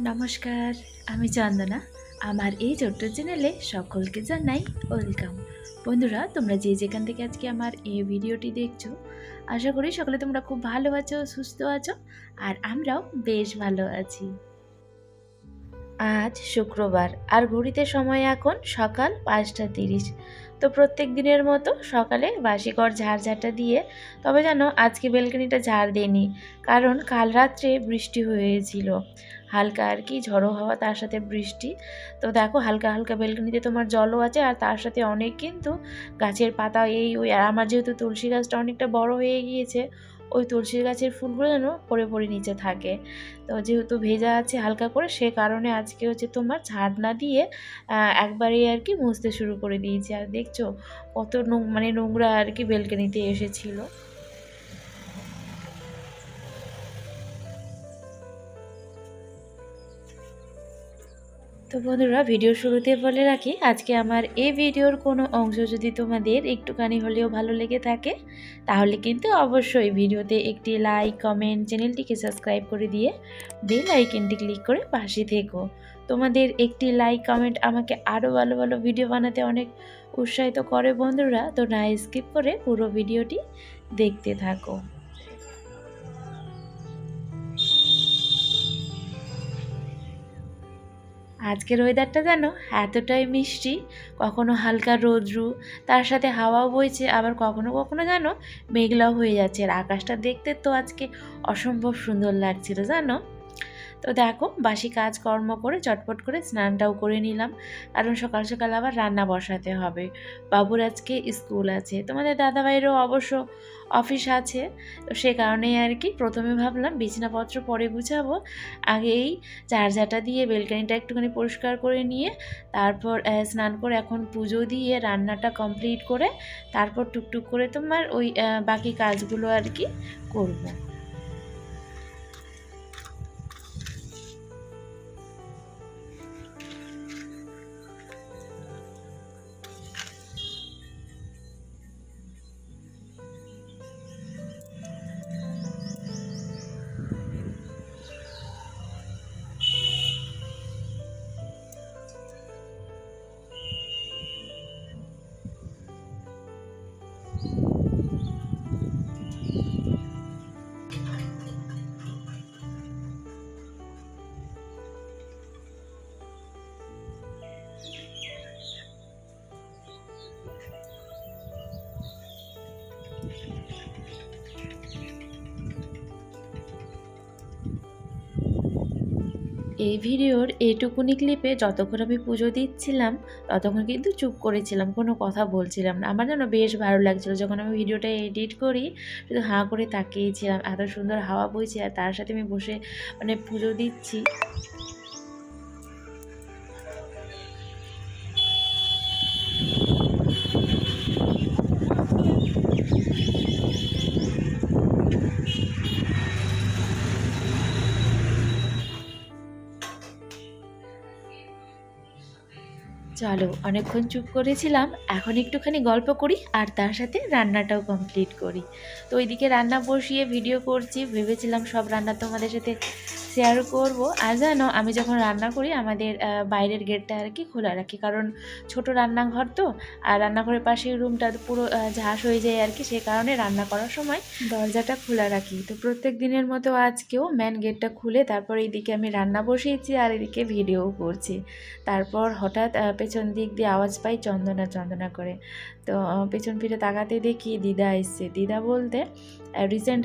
নমস্কার, আমি চন্দনা। আমার এই ছোট্ট চ্যানেলে সকলকে জানাই ওয়েলকাম বন্ধুরা, তোমরা যে যেখান থেকে আজকে আমার এই ভিডিওটি দেখছ, আশা করি সকলে তোমরা খুব ভালো আছো, সুস্থ আছো, আর আমরাও বেশ ভালো আছি। আজ শুক্রবার, আর ঘড়িতে সময় এখন সকাল পাঁচটা তিরিশ। তো প্রত্যেক দিনের মতো সকালে বাসিকর ঝাড়ঝাড়টা দিয়ে, তবে যেন আজকে বেলকানিটা ঝাড় দেয়নি কারণ কাল রাত্রে বৃষ্টি হয়েছিল। হালকা আর কি ঝড়ো হওয়া, তার সাথে বৃষ্টি। তো দেখো হালকা হালকা বেলকনিতে তোমার জলও আছে আর তার সাথে অনেক কিন্তু গাছের পাতা, এই ওই, আর আমার যেহেতু তুলসী গাছটা অনেকটা বড় হয়ে গিয়েছে ওই তুলসীর গাছের ফুলগুলো যেন পড়ে পড়ে নিচে থাকে। তো যেহেতু ভেজা আছে হালকা করে, সে কারণে আজকে হচ্ছে তোমার ঝাড় না দিয়ে একবারেই আর কি মুছতে শুরু করে দিয়েছি। আর দেখছ কত মানে নোংরা আর কি বেলকানিতে এসেছিল। তো বন্ধুরা, ভিডিও শুরুতে বলে রাখি, আজকে আমার এই ভিডিওর কোনো অংশ যদি তোমাদের একটুখানি হলেও ভালো লেগে থাকে, তাহলে কিন্তু অবশ্যই ভিডিওতে একটি লাইক কমেন্ট চ্যানেলটিকে সাবস্ক্রাইব করে দিয়ে বেল আইকনটি ক্লিক করে পাশে থেকো। তোমাদের একটি লাইক কমেন্ট আমাকে আরও ভালো ভালো ভিডিও বানাতে অনেক উৎসাহিত করে বন্ধুরা, তো না স্কিপ করে পুরো ভিডিওটি দেখতে থাকো। আজকের ওয়েদারটা যেন এতটাই মিষ্টি, কখনো হালকা রোদ্রু, তার সাথে হাওয়াও বইছে, আবার কখনো কখনো যেন মেঘলাও হয়ে যাচ্ছে। আর আকাশটা দেখতে তো আজকে অসম্ভব সুন্দর লাগছিল, জানো? তো দেখো, বাসি কাজকর্ম করে চটপট করে স্নানটাও করে নিলাম। কারণ সকাল সকাল আবার রান্না বসাতে হবে। বাবুর আজকে স্কুল আছে। তোমাদের দাদাভাইয়েরও অবশ্য অফিস আছে। তো সে কারণেই আর কি প্রথমে ভাবলাম বিছানাপত্র পরে গুছাবো। আগেই চার্জারটা দিয়ে বেলকানিটা একটুখানি পরিষ্কার করে নিয়ে তারপর স্নান করে এখন পুজো দিয়ে রান্নাটা কমপ্লিট করে তারপর টুকটুক করে তোমার ওই বাকি কাজগুলো আর কি করব। এই ভিডিওর এইটুকুনি ক্লিপে যতক্ষণ আমি পুজো দিচ্ছিলাম, ততক্ষণ কিন্তু চুপ করেছিলাম, কোনো কথা বলছিলাম না। আমার যেন বেশ ভালো লাগছিল যখন আমি ভিডিওটা এডিট করি, শুধু হাঁ করে তাকিয়েছিলাম, এত সুন্দর হাওয়া বইছে আর তার সাথে আমি বসে মানে পুজো দিচ্ছি। চলো, অনেকক্ষণ চুপ করেছিলাম, এখন একটুখানি গল্প করি আর তার সাথে রান্নাটাও কমপ্লিট করি। তো ওইদিকে রান্না বসিয়ে ভিডিও করছি, ভেবেছিলাম সব রান্না তোমাদের সাথে শেয়ার করব। আর জানো, আমি যখন রান্না করি, আমাদের বাইরের গেটটা আর কি খোলা রাখি। কারণ ছোট রান্নাঘর তো, আর রান্নাঘরের পাশে রুমটা পুরো ঝাঁস হয়ে যায় আর কি, সে কারণে রান্না করার সময় দরজাটা খোলা রাখি। তো প্রত্যেক দিনের মতো আজকেও ম্যান গেটটা খুলে, তারপর এইদিকে আমি রান্না বসিয়েছি আর এদিকে ভিডিও করছি। তারপর হঠাৎ পেছন দিক দিয়ে আওয়াজ পাই চন্দনা চন্দনা করে। তো পেছন ফিরে তাকাতে দেখি দিদা এসছে। দিদা বলতে রিসেন্ট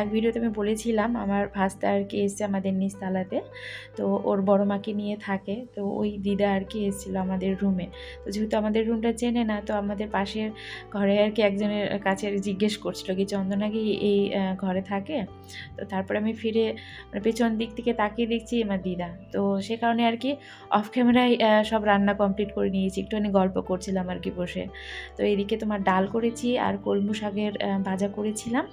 এক ভিডিওতে আমি বলেছিলাম, আমার ভাস্তা আর কি এসছে আমাদের নিচতলাতে তো ওর বড় মাকে নিয়ে থাকে, তো ওই দিদা আর কি এসেছিল আমাদের রুমে তো যেহেতু আমাদের রুমটা চেনে না, তো আমাদের পাশের ঘরে আর কি একজনের কাছে জিজ্ঞেস করছিল কি, চন্দনা কি এই ঘরে থাকে? তো তারপরে আমি ফিরে মানে পেছন দিক থেকে তাকিয়ে দেখছি আমার দিদা। তো সে কারণে আর কি অফ ক্যামেরায় সব রান্না কমপ্লিট করে নিয়েছি, একটুখানি গল্প করছিলাম আর কি বসে। তো এদিকে তোমার ডাল করেছি আর কলমু শাকের ভাজা করেছিলাম।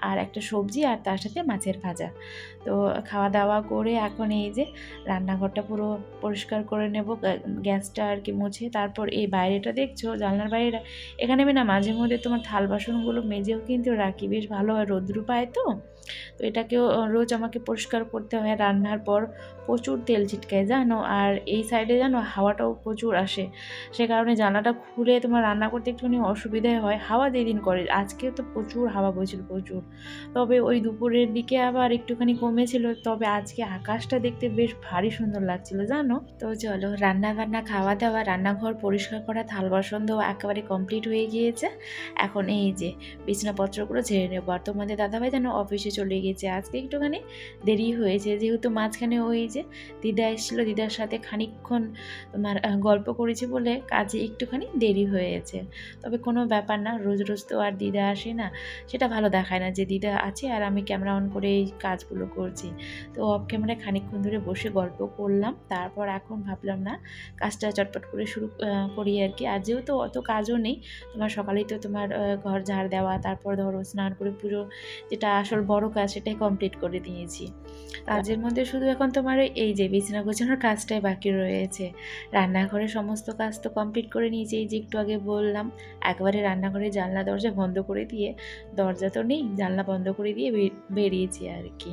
আর একটা সবজি আর তার সাথে মাছের ভাজা। তো খাওয়া দাওয়া করে এখন এই যে রান্নাঘরটা পুরো পরিষ্কার করে নেব গ্যা- গ্যাসটা আর কি মুছে। তারপর এই বাইরেটা দেখছ, জানলার বাইরেটা এখানে আমি না মাঝে মধ্যে তোমার থাল বাসনগুলো মেজেও কিন্তু রাখি, বেশ ভালো হয়, রৌদ্র পায় তো। তো এটাকেও রোজ আমাকে পরিষ্কার করতে হয়, রান্নার পর প্রচুর তেল ছিটকায়, জানো? আর এই সাইডে জানো হাওয়াটাও প্রচুর আসে। সে কারণে জানলাটা খুলে তোমার রান্না করতে একটুখানি অসুবিধাই হয়, হাওয়া যেদিন করে। আজকেও তো প্রচুর হাওয়া বইছিল, প্রচুর। তবে ওই দুপুরের দিকে আবার একটুখানি কমেছিল, তবে আজকে আকাশটা দেখতে বেশ ভারী সুন্দর লাগছিল, জানো? তো চলো রান্না বান্না খাওয়া দাওয়া রান্নাঘর পরিষ্কার করা থাল বাসন দেওয়া একেবারে কমপ্লিট হয়ে গিয়েছে। এখন এই যে বিছনাপত্রগুলো ঝেড়ে নেব। আর তোমাদের দাদাভাই যেন অফিসে চলে গিয়েছে আজকে একটুখানি দেরি হয়েছে, যেহেতু মাঝখানে ওই যে দিদা এসেছিল, দিদার সাথে খানিকক্ষণ তোমার গল্প করেছি বলে কাজে একটুখানি দেরি হয়েছে। তবে কোনো ব্যাপার না, রোজ রোজ তো আর দিদা আসে না, সেটা ভালো দেখায় না যে দিদা আছে আর আমি ক্যামেরা অন করে এই কাজগুলো করছি। তো অফ ক্যামেরায় খানিকক্ষণ ধরে বসে গল্প করলাম তারপর এখন ভাবলাম না কাজটা চটপট করে শুরু করি আর কি। আর যেহেতু অত কাজও নেই তোমার সকালেই তো তোমার ঘর ঝাড় দেওয়া তারপর ধরো স্নান করে পুজো যেটা আসল বড় কাজ সেটাই কমপ্লিট করে দিয়েছি। কাজের মধ্যে শুধু এখন তোমার এই যে বিছানা গোছানোর কাজটাই বাকি রয়েছে। রান্নাঘরের সমস্ত কাজ তো কমপ্লিট করে নিয়েছি এই যে একটু আগে বললাম একবারে রান্নাঘরে জানলা দরজা বন্ধ করে দিয়ে দরজা তো নেই জানলা বন্ধ করে দিয়ে বেরিয়েছি আর কি।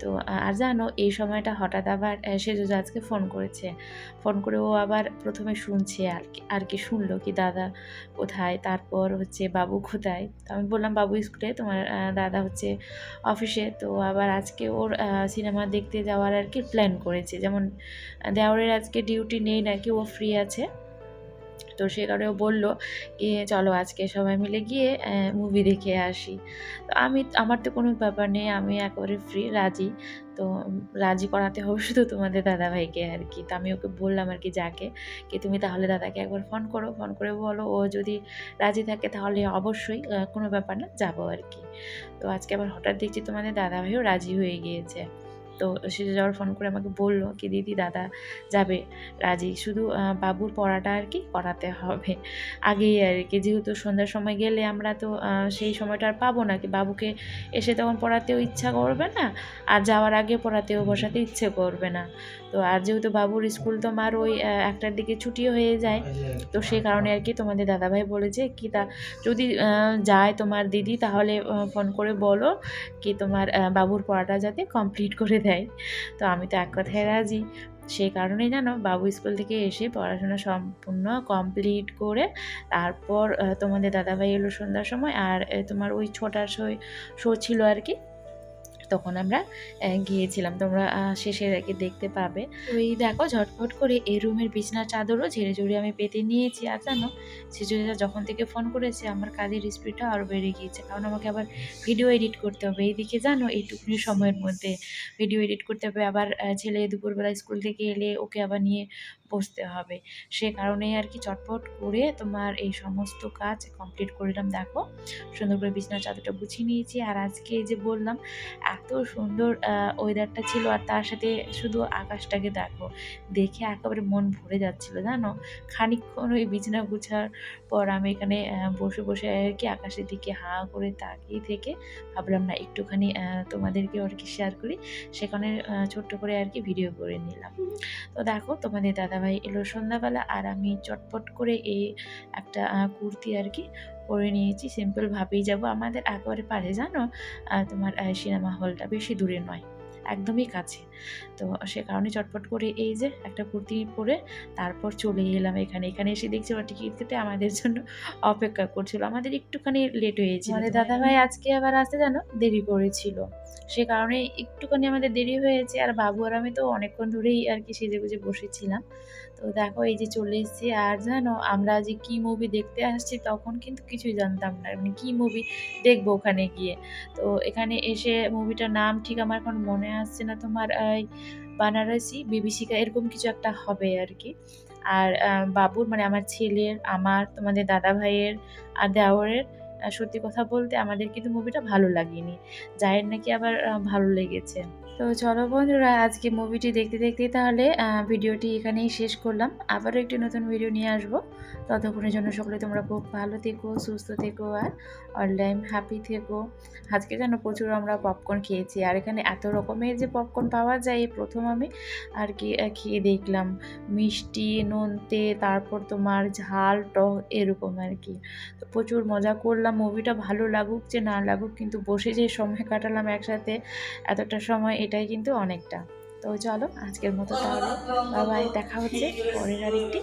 তো আর জানো এই সময়টা হঠাৎ আবার সেজুজ আজকে ফোন করেছে ফোন করে ও আবার প্রথমে শুনছে আর কি আর কি শুনলো কি দাদা কোথায় তারপর হচ্ছে বাবু কোথায়? তো আমি বললাম বাবু স্কুলে তোমার দাদা হচ্ছে অফিসে। তো আবার আজকে ওর সিনেমা দেখতে যাওয়ার আর কি প্ল্যান করেছে। যেমন আহ, দেওরের আজকে ডিউটি নেই নাকি ও ফ্রি আছে? তো সে কারণে বলল কি, চলো আজকে সবাই মিলে গিয়ে মুভি দেখে আসি। তো আমি, আমার তো কোনো ব্যাপার নেই, আমি একেবারে ফ্রি রাজি। তো রাজি করাতে হবে শুধু তোমাদের দাদাভাইকে আর কি। তো আমি ওকে বললাম আর কি, যাকে, কি তুমি তাহলে দাদাকে একবার ফোন করো। ফোন করে বলো, ও যদি রাজি থাকে তাহলে অবশ্যই কোনো ব্যাপার না, যাব আর কি। তো আজকে আবার হঠাৎ দেখছি তোমাদের দাদাভাইও রাজি হয়ে গিয়েছে। তো সে যাওয়ার ফোন করে আমাকে বলল কি, দিদি, দাদা যাবে। রাজি। শুধু বাবুর পড়াটা আর কি করাতে হবে। আগেই আর কি। যেহেতু সন্ধ্যার সময় গেলে আমরা তো সেই সময়টা আর পাবো না কি। বাবুকে এসে তখন পড়াতেও ইচ্ছা করবে না, আর যাওয়ার আগে পড়াতেও বসাতে ইচ্ছে করবে না। তো আর যেহেতু বাবুর স্কুল তো তোমার ওই একটার দিকে ছুটি হয়ে যায়, তো সেই কারণে আর কি তোমাদের দাদাভাই বলেছে কি, তা যদি যায় তোমার দিদি, তাহলে ফোন করে বলো কি তোমার বাবুর পড়াটা যাতে কমপ্লিট করে দেয়। তো আমি তো এক কথায় রাজি। সেই কারণেই জানো বাবু স্কুল থেকে এসে পড়াশোনা সম্পূর্ণ কমপ্লিট করে তারপর তোমাদের দাদাভাই এলো সন্ধ্যার সময় আর তোমার ওই ছোটার শো শো ছিল আর কি। তখন আমরা গিয়েছিলাম। তোমরা শেষের কি দেখতে পাবে। ওই দেখো ঝটফট করে এই রুমের বিছনার চাদরও ঝেড়ে ঝুড়ে আমি পেতে নিয়েছি। আর জানো সিজুরিটা যখন থেকে ফোন করেছে আমার কাজের স্পিডটা আরও বেড়ে গিয়েছে। কারণ আমাকে আবার ভিডিও এডিট করতে হবে। এইদিকে জানো এইটুকুনি সময়ের মধ্যে ভিডিও এডিট করতে হবে। আবার ছেলে দুপুরবেলা স্কুল থেকে এলে ওকে আবার নিয়ে বসতে হবে। সে কারণেই আর কি চটপট করে তোমার এই সমস্ত কাজ কমপ্লিট করলাম দেখো, সুন্দর করে বিছানার চাদরটা গুছিয়ে নিয়েছি। আর আজকে এই যে বললাম, এত সুন্দর ওয়েদারটা ছিল আর তার সাথে শুধু আকাশটাকে দেখো, দেখে একেবারে মন ভরে যাচ্ছিল, জানো? খানিকক্ষণ ওই বিছানা গুছার পর আমি এখানে বসে বসে আর কি আকাশের দিকে হা করে তাকিয়ে থেকে ভাবলাম, না, একটুখানি তোমাদেরকে আর কি শেয়ার করি। সেখানে ছোট্ট করে আর কি ভিডিও করে নিলাম। তো দেখো, তোমাদের দাদাভাই এলো সন্ধ্যাবেলা আর আমি চটপট করে এই একটা কুর্তি আর কি পরে নিয়েছি। সিম্পলভাবেই যাব। আমাদের একেবারে পারে জানো? তোমার সিনেমা হলটা বেশি দূরে নয়। একদমই কাছে। তো সে কারণে চটপট করে এই যে একটা কুর্তি পরে তারপর চলে এলাম এখানে। এখানে এসে দেখছি ওরা টিকিট কেটে আমাদের জন্য অপেক্ষা করছিল। আমাদের একটুখানি লেট হয়েছে মানে দাদাভাই আজকে আবার আসতে জানো? দেরি করেছিল। সে কারণে একটুখানি আমাদের দেরি হয়েছে। আর বাবু আর আমি তো অনেকক্ষণ ধরেই আর কি সেজে গুজে বসেছিলাম। তো দেখো এই যে চলে এসেছি। আর জানো আমরা যে কি মুভি দেখতে আসছি তখন কিন্তু কিছুই জানতাম না। মানে কি মুভি দেখব ওখানে গিয়ে? তো এখানে এসে মুভিটার নাম ঠিক আমার এখন মনে আসছে না। তোমার বানারসি, বিভীষিকা এরকম কিছু একটা হবে আর কি। আর বাবুর মানে আমার ছেলের, আমার, তোমাদের দাদা ভাইয়ের আর দেওয়ারের সত্যি কথা বলতে আমাদের কিন্তু মুভিটা ভালো লাগেনি। জায়ের নাকি আবার ভালো লেগেছে। তো চলো বন্ধুরা, আজকে মুভিটি দেখতে দেখতে তাহলে ভিডিওটি এখানেই শেষ করলাম। আবারও একটি নতুন ভিডিও নিয়ে আসব। ততক্ষণের জন্য সকলে তোমরা খুব ভালো থেকো, সুস্থ থেকো আর অল টাইম হ্যাপি থেকো। আজকে যেন প্রচুর আমরা পপকর্ন খেয়েছি। আর এখানে এত রকমের যে পপকর্ন পাওয়া যায় এই প্রথম আমি আর কি খেয়ে দেখলাম। মিষ্টি, নোনতে, তারপর তোমার ঝাল, টক, এরকম আর কি। তো প্রচুর মজা করলাম। মুভিটা ভালো লাগুক যে না লাগুক, কিন্তু বসে যে সময় কাটালাম একসাথে, এতটা সময় এটাই কিন্তু অনেকটা। তো চলো, আজকের মতো তাহলে বাবাই, দেখা হচ্ছে পরের আর একটি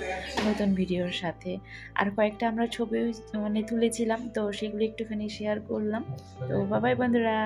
নতুন ভিডিওর সাথে। আর কয়েকটা আমরা ছবি মানে তুলেছিলাম, তো সেগুলো একটুখানি শেয়ার করলাম। তো বাবাই বন্ধুরা।